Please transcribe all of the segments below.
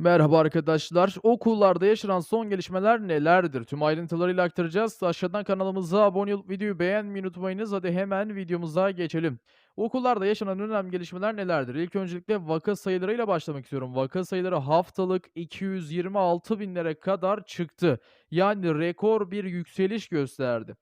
Merhaba arkadaşlar. Okullarda yaşanan son gelişmeler nelerdir? Tüm ayrıntılarıyla aktaracağız. Aşağıdan kanalımıza abone olup videoyu beğenmeyi unutmayınız. Hadi hemen videomuza geçelim. Okullarda yaşanan önemli gelişmeler nelerdir? İlk öncelikle vaka sayılarıyla başlamak istiyorum. Vaka sayıları haftalık 226 binlere kadar çıktı. Yani rekor bir yükseliş gösterdi.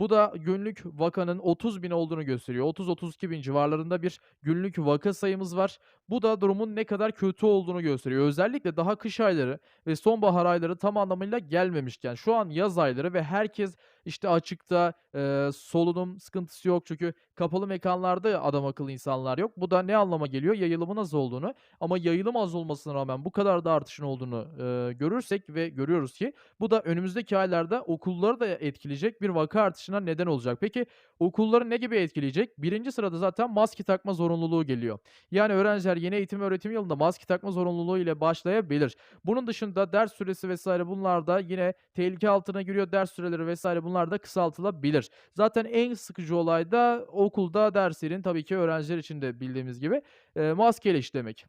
Bu da günlük vakanın 30 bin olduğunu gösteriyor. 30-32 bin civarlarında bir günlük vaka sayımız var. Bu da durumun ne kadar kötü olduğunu gösteriyor. Özellikle daha kış ayları ve sonbahar ayları tam anlamıyla gelmemişken şu an yaz ayları ve herkes işte açıkta, eee, solunum sıkıntısı yok çünkü kapalı mekânlarda adamakıllı insanlar yok. Bu da ne anlama geliyor? Yayılımın az olduğunu ama yayılım az olmasına rağmen bu kadar da artışın olduğunu, eee, görürsek ve görüyoruz ki bu da önümüzdeki aylarda okulları da etkileyecek bir vaka artışına neden olacak. Peki okulları ne gibi etkileyecek? Birinci sırada zaten maske takma zorunluluğu geliyor. Yani öğrenciler yeni eğitim öğretim yılında maske takma zorunluluğu ile başlayabilir. Bunun dışında ders süresi vesaire bunlar da yine tehlike altına giriyor. Ders süreleri vesaire bunlar da kısaltılabilir. Zaten en sıkıcı olay da okulda derslerin tabii ki öğrenciler için de bildiğimiz gibi, eee, maskeyle işlemek.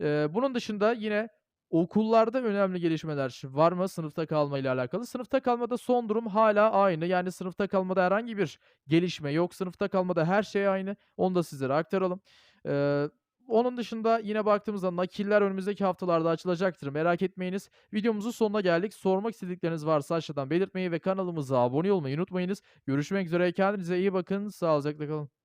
Eee, bunun dışında yine okullarda önemli gelişmeler var mı sınıfta kalmayla alakalı? Sınıfta kalmada son durum hâlâ aynı. Yani sınıfta kalmada herhangi bir gelişme yok. Sınıfta kalmada her şey aynı. Onu da sizlere aktaralım. Eee, onun dışında yine baktığımızda nakiller önümüzdeki haftalarda açılacaktır. Merak etmeyiniz. Videomuzun sonuna geldik. Sormak istedikleriniz varsa aşağıdan belirtmeyi ve kanalımıza abone olmayı unutmayınız. Görüşmek üzere. Kendinize iyi bakın. Sağlıcakla kalın.